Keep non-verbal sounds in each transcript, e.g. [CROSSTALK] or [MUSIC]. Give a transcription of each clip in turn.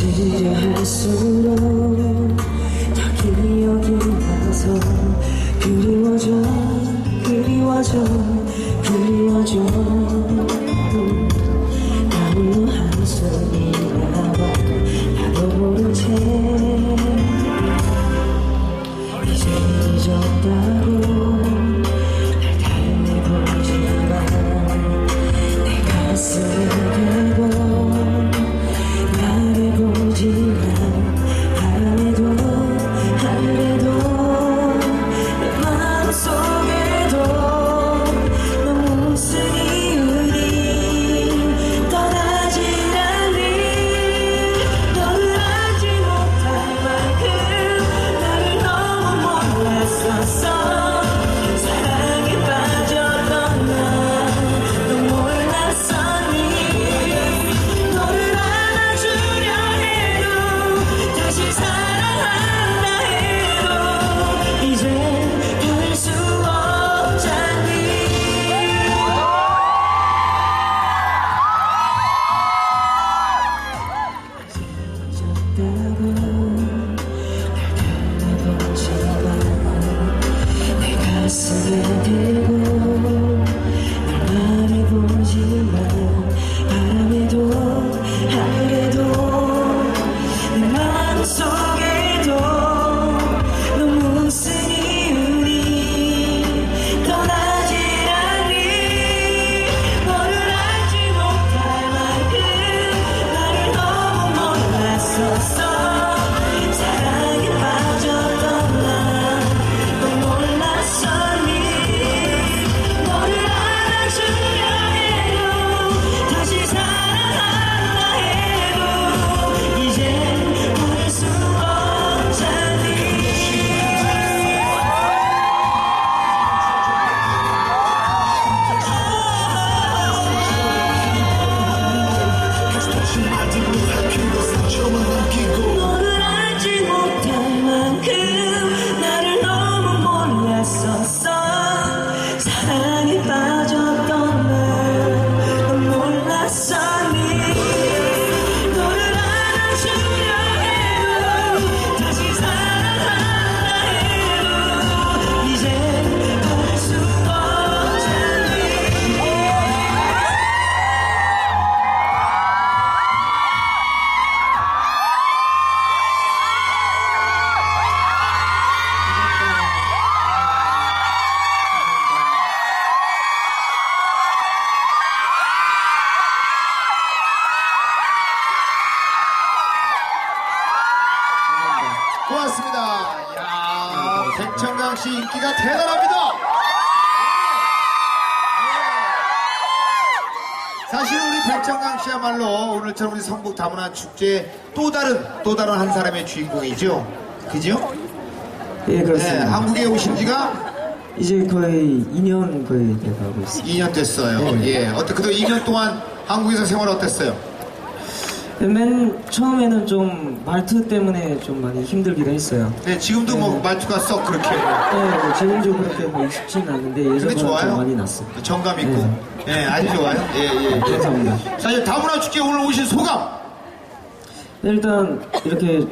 잊으려 할수록 더 기억이 나서 그리워져 그리워져 그리워져. 마 to do. 씨 인기가 대단합니다. 네. 사실 우리 백천강 씨야말로 오늘처럼 우리 성북 다문화 축제 또 다른 또 다른 한 사람의 주인공이죠. 그죠? 예, 네, 그렇습니다. 한국에 오신 지가 이제 거의 2년 거의 돼가고 있습니다. 2년 됐어요. 네. 예. 어때 그동안 2년 동안 한국에서 생활 어땠어요? 맨 처음에는 좀 말투 때문에 좀 많이 힘들기도 했어요. 네, 지금도 뭐 네. 말투가 썩 그렇게. 네, 뭐 지금도 그렇게 뭐 익숙지는 않은데 근데 예전보다 좋아요. 좀 많이 났어 요. 정감 있고. 예, 아주 좋아요. 예, 예. 예. 감사합니다. 사실 다문화 축제 오늘 오신 소감. 네, 일단 이렇게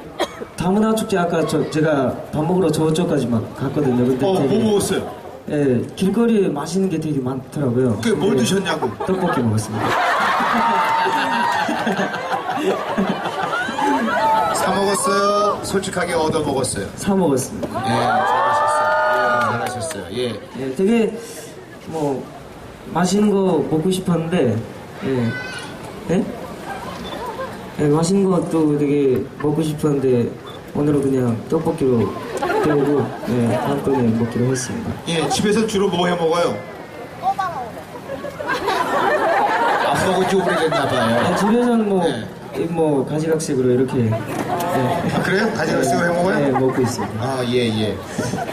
다문화 축제 아까 저, 제가 밥 먹으러 저쪽까지 막 갔거든요. 근데 어, 되게, 뭐 먹었어요? 예, 길거리에 맛있는 게 되게 많더라고요. 그게 뭘 네, 드셨냐고. 떡볶이 먹었습니다. [LAUGHS] [LAUGHS] 사 먹었어요? 솔직하게 얻어 먹었어요? 사 먹었습니다. 예, 잘하셨어요. 예, 잘하셨어요. 예. 예, 되게 뭐 맛있는 거 먹고 싶었는데 예, 예? 예, 맛있는 것도 되게 먹고 싶었는데 오늘은 그냥 떡볶이로 때우고 예, 다음 번에 먹기로 했습니다. 예, 집에서 주로 뭐 해 먹어요? 안 먹은 지 오래됐나 봐요. 예, 집에서는 뭐, 네. 이뭐 가지각색으로 이렇게 예, 아, 그래요? 가지각색으로 해 먹어요? 예, 먹고 있습니다. 아, 예, 예.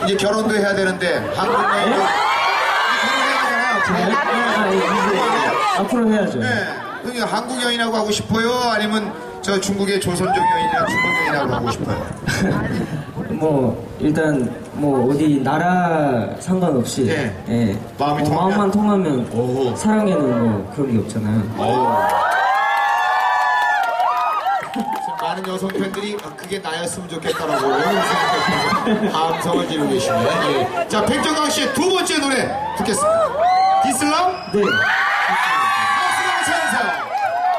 이제 결혼도 해야 되는데, 한국 여행도. 결혼해야 되잖아요. 아, 예, 이제 앞으로 해야죠. 네. 여기 한국 여인하고 하고 싶어요? 아니면 저 중국의 조선족 여인이나 중국 여인하고 하고 싶어요? [LAUGHS] 뭐 일단 뭐 어디 나라 상관없이 예. 예. 마음이 뭐 통하면? 마음만 통하면 오. 사랑에는 뭐 그런 게 없잖아요. 어우. 지금 많은 여성 팬들이 아, 그게 나였으면 좋겠다라고 생각해서 함성을 지르고 계시네요. 예. 자, 백정강 씨의 두 번째 노래 듣겠습니다. 디슬람? 네.